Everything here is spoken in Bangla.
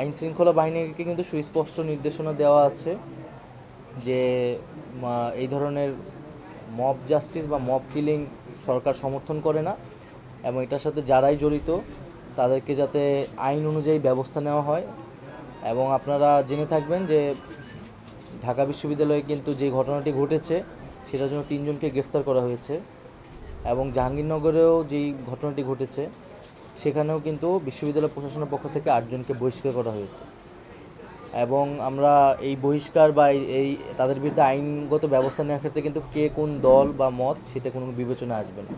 আইন শৃঙ্খলা বাহিনীকে কিন্তু সুস্পষ্ট নির্দেশনা দেওয়া আছে যে এই ধরনের মব জাস্টিস বা মব কিলিং সরকার সমর্থন করে না এবং এটার সাথে যারাই জড়িত, তাদেরকে যাতে আইন অনুযায়ী ব্যবস্থা নেওয়া হয়। এবং আপনারা জেনে থাকবেন যে, ঢাকা বিশ্ববিদ্যালয়ে কিন্তু যে ঘটনাটি ঘটেছে, সেটার জন্য তিনজনকে গ্রেফতার করা হয়েছে। এবং জাহাঙ্গীরনগরেও যেই ঘটনাটি ঘটেছে সেখানেও কিন্তু বিশ্ববিদ্যালয় প্রশাসনের পক্ষ থেকে আটজনকে বহিষ্কার করা হয়েছে। এবং আমরা এই বহিষ্কার বা এই- তাদের বিরুদ্ধে আইনগত ব্যবস্থা নেওয়ার ক্ষেত্রে কিন্তু কে কোন দল বা মত, সেটা কোনো বিবেচনা আসবে না।